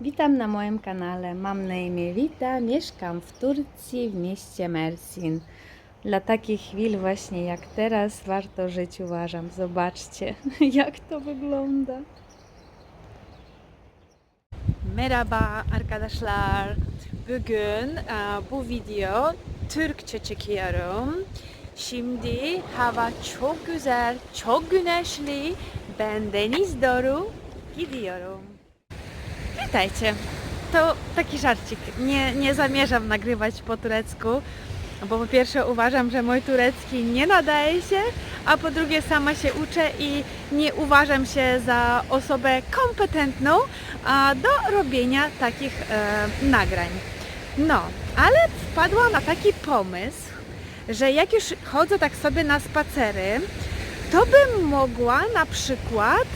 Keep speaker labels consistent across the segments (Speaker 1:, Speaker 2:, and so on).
Speaker 1: Witam na moim kanale. Mam na imię Wita, mieszkam w Turcji, w mieście Mersin. Dla takich chwil właśnie jak teraz warto żyć uważam. Zobaczcie, jak to wygląda. Merhaba arkadaşlar. Bugün e, bu video Türkçe çekiyorum. Şimdi hava çok güzel, çok güneşli. Ben deniz doğru gidiyorum. Witajcie. To taki żarcik. Nie, nie zamierzam nagrywać po turecku, bo po pierwsze uważam, że mój turecki nie nadaje się, a po drugie sama się uczę i nie uważam się za osobę kompetentną do robienia takich e, nagrań. No, ale wpadłam na taki pomysł, że jak już chodzę tak sobie na spacery, to bym mogła na przykład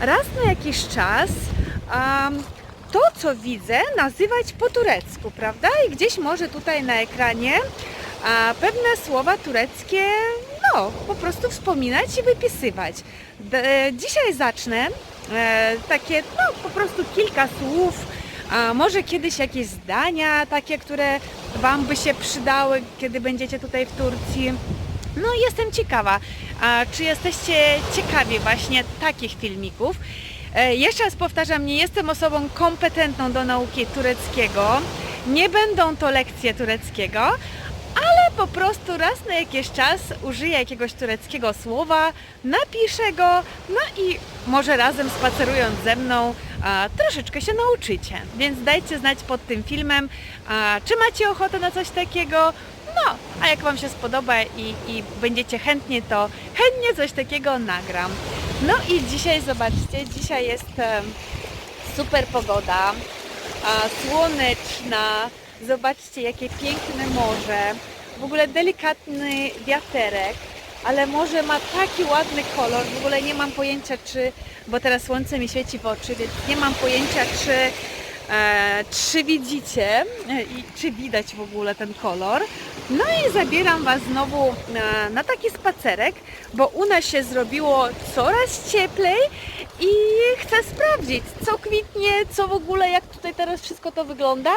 Speaker 1: raz na jakiś czas um, to, co widzę, nazywać po turecku, prawda? I gdzieś może tutaj na ekranie a, pewne słowa tureckie, no, po prostu wspominać i wypisywać. D- dzisiaj zacznę e, takie, no, po prostu kilka słów, a może kiedyś jakieś zdania takie, które Wam by się przydały, kiedy będziecie tutaj w Turcji. No jestem ciekawa, a czy jesteście ciekawi właśnie takich filmików? E, Jeszcze raz powtarzam, nie jestem osobą kompetentną do nauki tureckiego. Nie będą to lekcje tureckiego, ale po prostu raz na jakiś czas użyję jakiegoś tureckiego słowa, napiszę go, no i może razem spacerując ze mną a, troszeczkę się nauczycie. Więc dajcie znać pod tym filmem, a, czy macie ochotę na coś takiego. No, a jak Wam się spodoba i, i będziecie chętnie, to chętnie coś takiego nagram. No i dzisiaj zobaczcie, dzisiaj jest super pogoda, słoneczna. Zobaczcie, jakie piękne morze. W ogóle delikatny wiaterek, ale morze ma taki ładny kolor. W ogóle nie mam pojęcia, czy, bo teraz słońce mi świeci w oczy, więc nie mam pojęcia, czy, e, czy widzicie e, i czy widać w ogóle ten kolor. No i zabieram Was znowu na, na taki spacerek, bo u nas się zrobiło coraz cieplej i chcę sprawdzić, co kwitnie, co w ogóle, jak tutaj teraz wszystko to wygląda.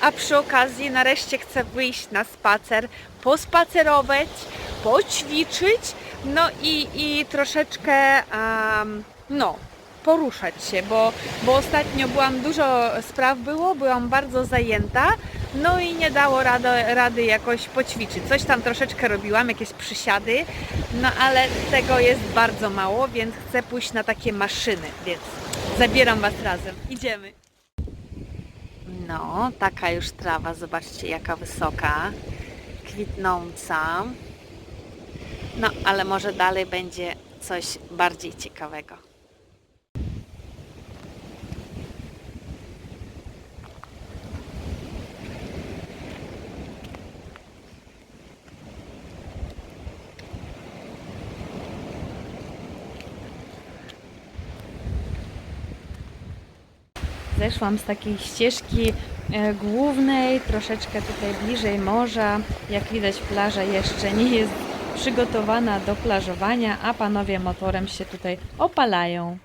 Speaker 1: A przy okazji nareszcie chcę wyjść na spacer, pospacerować, poćwiczyć, no i, i troszeczkę, em, no, poruszać się, bo, bo ostatnio byłam, dużo spraw było, byłam bardzo zajęta, no i nie dało rady, rady jakoś poćwiczyć. Coś tam troszeczkę robiłam, jakieś przysiady, no ale tego jest bardzo mało, więc chcę pójść na takie maszyny, więc zabieram Was razem. Idziemy. No, taka już trawa, zobaczcie jaka wysoka, kwitnąca. No, ale może dalej będzie coś bardziej ciekawego. Zeszłam z takiej ścieżki e, głównej, troszeczkę tutaj bliżej morza. Jak widać plaża jeszcze nie jest przygotowana do plażowania, a panowie motorem się tutaj opalają.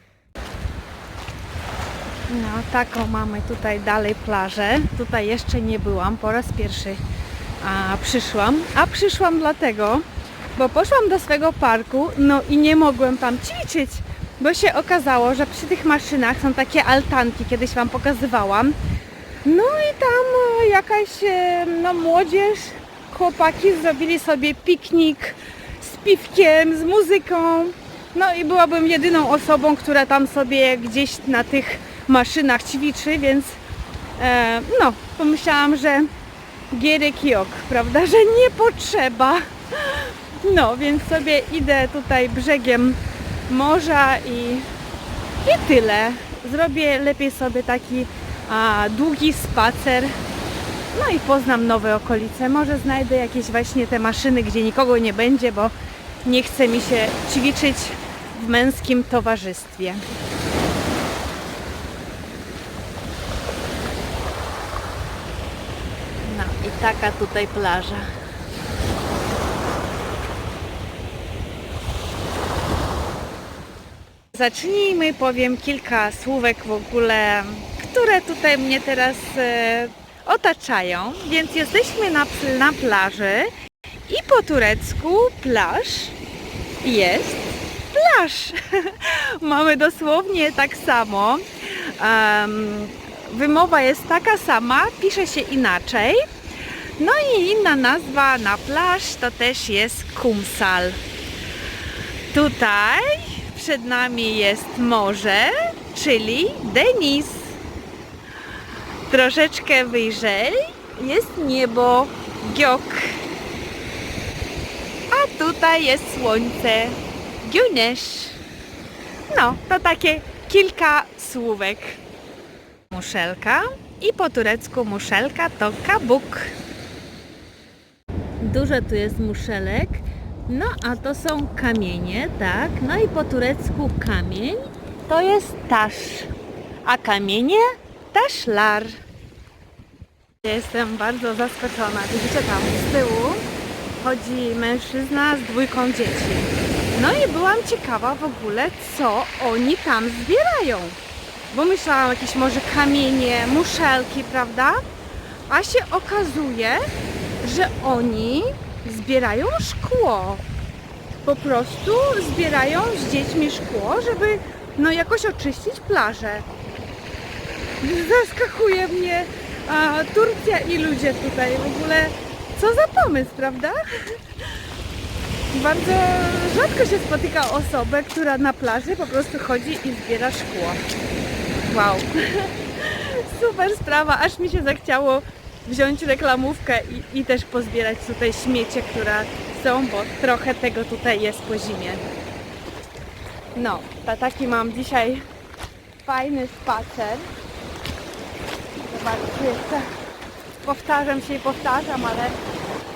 Speaker 1: No, taką mamy tutaj dalej plażę. Tutaj jeszcze nie byłam, po raz pierwszy a, przyszłam. A przyszłam dlatego, bo poszłam do swego parku, no i nie mogłem tam ćwiczyć, bo się okazało, że przy tych maszynach są takie altanki, kiedyś Wam pokazywałam. No i tam e, jakaś e, no, młodzież, chłopaki zrobili sobie piknik z piwkiem, z muzyką. No i byłabym jedyną osobą, która tam sobie gdzieś na tych maszynach ćwiczy, więc e, no, pomyślałam, że gierek jok, prawda, że nie potrzeba. No, więc sobie idę tutaj brzegiem morza i, i tyle. Zrobię lepiej sobie taki a, długi spacer. No i poznam nowe okolice. Może znajdę jakieś właśnie te maszyny, gdzie nikogo nie będzie, bo nie chce mi się ćwiczyć w męskim towarzystwie. No i taka tutaj plaża. Zacznijmy, powiem kilka słówek w ogóle, które tutaj mnie teraz e, otaczają. Więc jesteśmy na, na plaży i po turecku plaż jest plaż. Mamy dosłownie tak samo. Em, wymowa jest taka sama, pisze się inaczej. No i inna nazwa na plaż to też jest kumsal. Tutaj przed nami jest morze, czyli Denis. Troszeczkę wyżej jest niebo, Giok. A tutaj jest słońce, Güneş. No, to takie kilka słówek. Muszelka i po turecku muszelka to kabuk. Dużo tu jest muszelek. No a to są kamienie, tak? No i po turecku kamień to jest tasz. A kamienie taszlar. Jestem bardzo zaskoczona. Widzicie tam z tyłu chodzi mężczyzna z dwójką dzieci. No i byłam ciekawa w ogóle, co oni tam zbierają. Bo myślałam jakieś może kamienie, muszelki, prawda? A się okazuje, że oni zbierają szkło. Po prostu zbierają z dziećmi szkło, żeby no jakoś oczyścić plażę. Zaskakuje mnie a, Turcja i ludzie tutaj. W ogóle co za pomysł, prawda? Bardzo rzadko się spotyka osobę, która na plaży po prostu chodzi i zbiera szkło. Wow. Super sprawa, aż mi się zachciało wziąć reklamówkę i, i też pozbierać tutaj śmiecie, które są, bo trochę tego tutaj jest po zimie. No, to taki mam dzisiaj fajny spacer. Zobaczcie, jeszcze powtarzam się i powtarzam, ale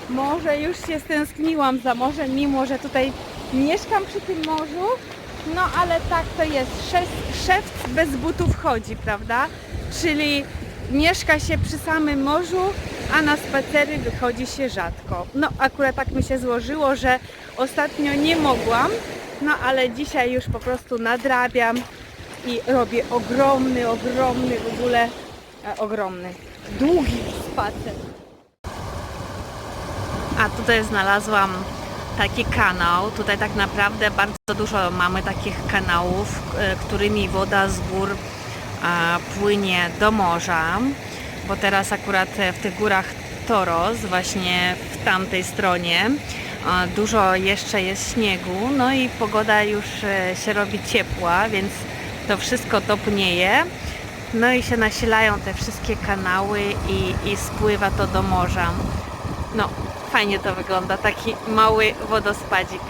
Speaker 1: może już się stęskniłam za morzem, mimo że tutaj mieszkam przy tym morzu. No ale tak to jest. Szef, szewc bez butów chodzi, prawda? Czyli mieszka się przy samym morzu, a na spacery wychodzi się rzadko. No akurat tak mi się złożyło, że ostatnio nie mogłam, no ale dzisiaj już po prostu nadrabiam i robię ogromny, ogromny w ogóle, e, ogromny, długi spacer. A tutaj znalazłam taki kanał. Tutaj tak naprawdę bardzo dużo mamy takich kanałów, e, którymi woda z gór płynie do morza. Bo teraz akurat w tych górach Toros, właśnie w tamtej stronie, dużo jeszcze jest śniegu. No i pogoda już e, się robi ciepła, więc to wszystko topnieje. No i się nasilają te wszystkie kanały i, i spływa to do morza. No, fajnie to wygląda, taki mały wodospadzik.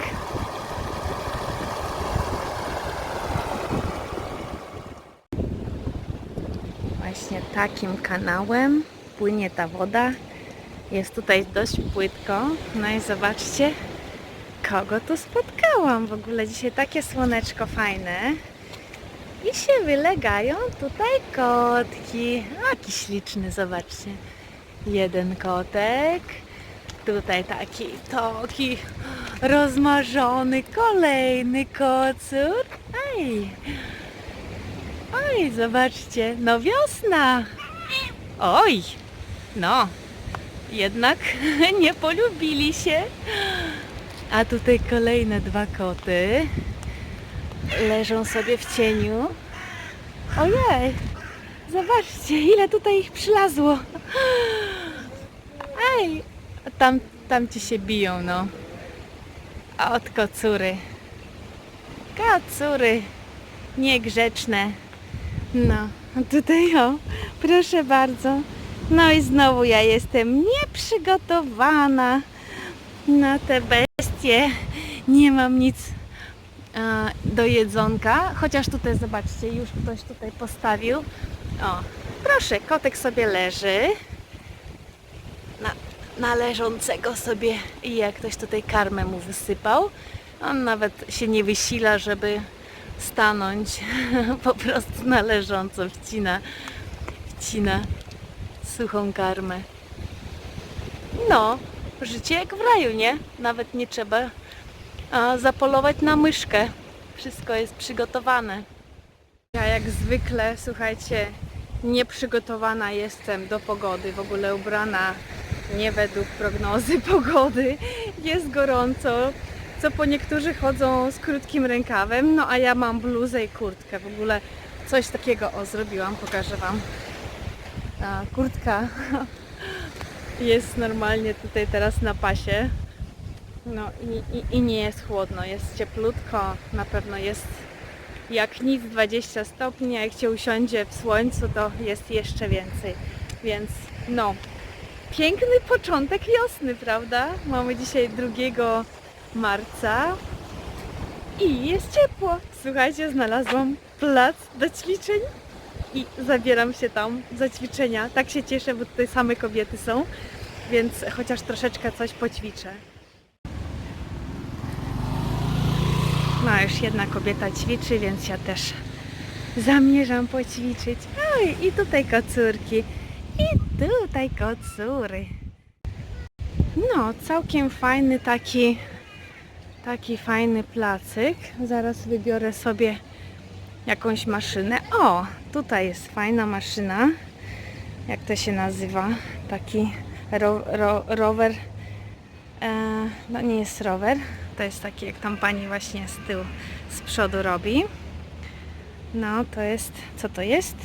Speaker 1: Właśnie takim kanałem płynie ta woda. Jest tutaj dość płytko. No i zobaczcie, kogo tu spotkałam. W ogóle dzisiaj takie słoneczko fajne. I się wylegają tutaj kotki. Jaki śliczny, zobaczcie. Jeden kotek. Tutaj taki, taki rozmarzony, kolejny kocur. Aj, oj, zobaczcie, no wiosna. Oj, no, jednak nie polubili się. A tutaj kolejne dwa koty leżą sobie w cieniu. Ojej, zobaczcie, ile tutaj ich przylazło. Ej, tam, tam ci się biją, no. A od kocury. Kocury. Niegrzeczne. No, tutaj o, proszę bardzo. No i znowu ja jestem nieprzygotowana na te bestie. Nie mam nic a, do jedzonka, chociaż tutaj zobaczcie, już ktoś tutaj postawił. O, proszę, kotek sobie leży na, na leżącego sobie i jak ktoś tutaj karmę mu wysypał. On nawet się nie wysila, żeby stanąć, po prostu na leżąco wcina, wcina suchą karmę. No, życie jak w raju, nie? Nawet nie trzeba zapolować na myszkę.
Speaker 2: Wszystko jest przygotowane.
Speaker 1: Ja jak zwykle, słuchajcie, nieprzygotowana jestem do pogody, w ogóle ubrana nie według prognozy pogody. Jest gorąco, co po niektórzy chodzą z krótkim rękawem, no a ja mam bluzę i kurtkę. W ogóle coś takiego o zrobiłam, pokażę Wam. A, kurtka jest normalnie tutaj teraz na pasie. No i, i, i nie jest chłodno, jest cieplutko, na pewno jest jak nic 20 stopni, a jak się usiądzie w słońcu, to jest jeszcze więcej. Więc no, piękny początek wiosny, prawda? Mamy dzisiaj 2 marca i jest ciepło. Słuchajcie, znalazłam plac do ćwiczeń i zabieram się tam za ćwiczenia. Tak się cieszę, bo tutaj same kobiety są, więc chociaż troszeczkę coś poćwiczę. No już jedna kobieta ćwiczy, więc ja też zamierzam poćwiczyć. Oj, i tutaj kocurki, i tutaj kocury. No, całkiem fajny taki, taki fajny placyk. Zaraz wybiorę sobie jakąś maszynę. O, tutaj jest fajna maszyna. Jak to się nazywa? Taki ro, ro, rower. E, no nie jest rower. To jest taki, jak tam pani właśnie z tyłu, z przodu robi. No, to jest, co to jest?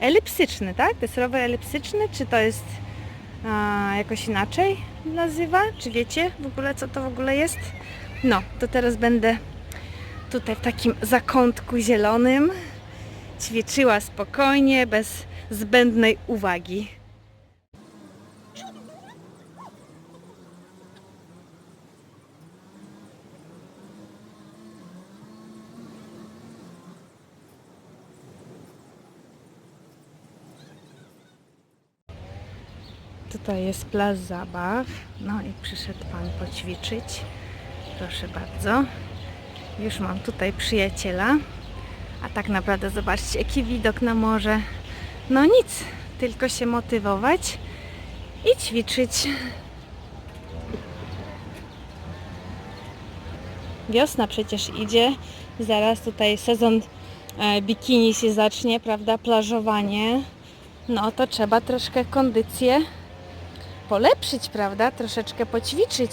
Speaker 1: Elipsyczny, tak? To jest rower elipsyczny, czy to jest a, jakoś inaczej nazywa? Czy wiecie w ogóle, co to w ogóle jest? No, to teraz będę tutaj w takim zakątku zielonym ćwiczyła spokojnie, bez zbędnej uwagi. Tutaj jest plac zabaw. No i przyszedł Pan poćwiczyć. Proszę bardzo. Już mam tutaj przyjaciela. A tak naprawdę zobaczcie, jaki widok na morze. No nic, tylko się motywować i ćwiczyć. Wiosna przecież idzie. Zaraz tutaj sezon e, bikini się zacznie, prawda? Plażowanie. No to trzeba troszkę kondycję polepszyć, prawda? Troszeczkę poćwiczyć.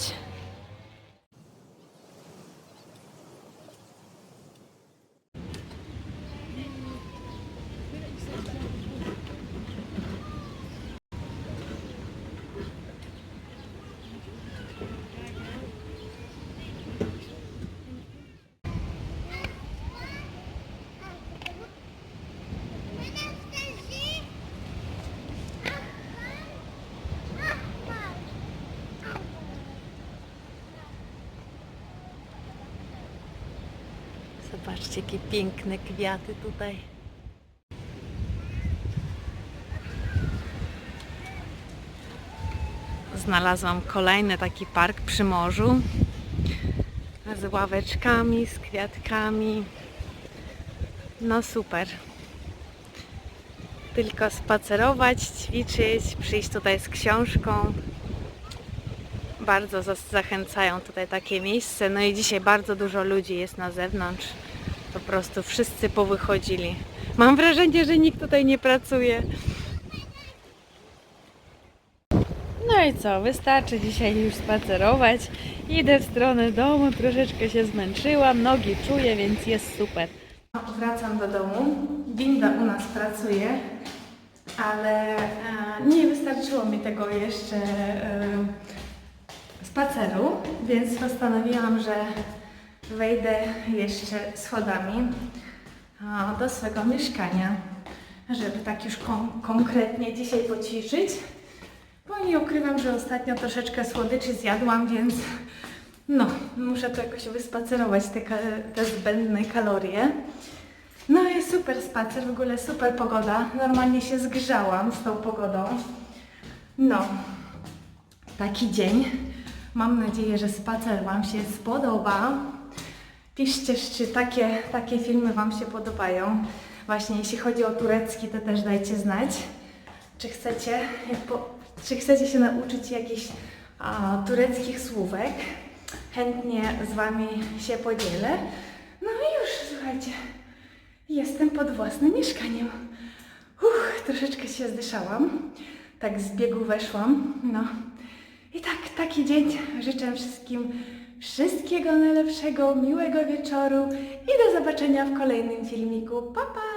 Speaker 1: Zobaczcie, jakie piękne kwiaty tutaj. Znalazłam kolejny taki park przy morzu z ławeczkami, z kwiatkami. No super. Tylko spacerować, ćwiczyć, przyjść tutaj z książką. Bardzo zachęcają tutaj takie miejsce. No i dzisiaj bardzo dużo ludzi jest na zewnątrz. Po prostu wszyscy powychodzili. Mam wrażenie, że nikt tutaj nie pracuje. No i co, wystarczy dzisiaj już spacerować. Idę w stronę domu, troszeczkę się zmęczyłam, nogi czuję, więc jest super. Wracam do domu. Winda u nas pracuje, ale e, nie wystarczyło mi tego jeszcze e, spaceru, więc postanowiłam, że wejdę jeszcze schodami do swego mieszkania, żeby tak już kon- konkretnie dzisiaj poćwiczyć. Bo nie ukrywam, że ostatnio troszeczkę słodyczy zjadłam, więc no, muszę to jakoś wyspacerować, te, te zbędne kalorie. No jest super spacer, w ogóle super pogoda. Normalnie się zgrzałam z tą pogodą. No, taki dzień. Mam nadzieję, że spacer Wam się spodoba. Piszcie, czy takie, takie filmy Wam się podobają. Właśnie jeśli chodzi o turecki, to też dajcie znać. Czy chcecie, czy chcecie się nauczyć jakichś a, tureckich słówek? Chętnie z Wami się podzielę. No i już słuchajcie, jestem pod własnym mieszkaniem. Uff, troszeczkę się zdyszałam. Tak z biegu weszłam. No. I tak, taki dzień. Życzę wszystkim wszystkiego najlepszego, miłego wieczoru i do zobaczenia w kolejnym filmiku. Pa, pa!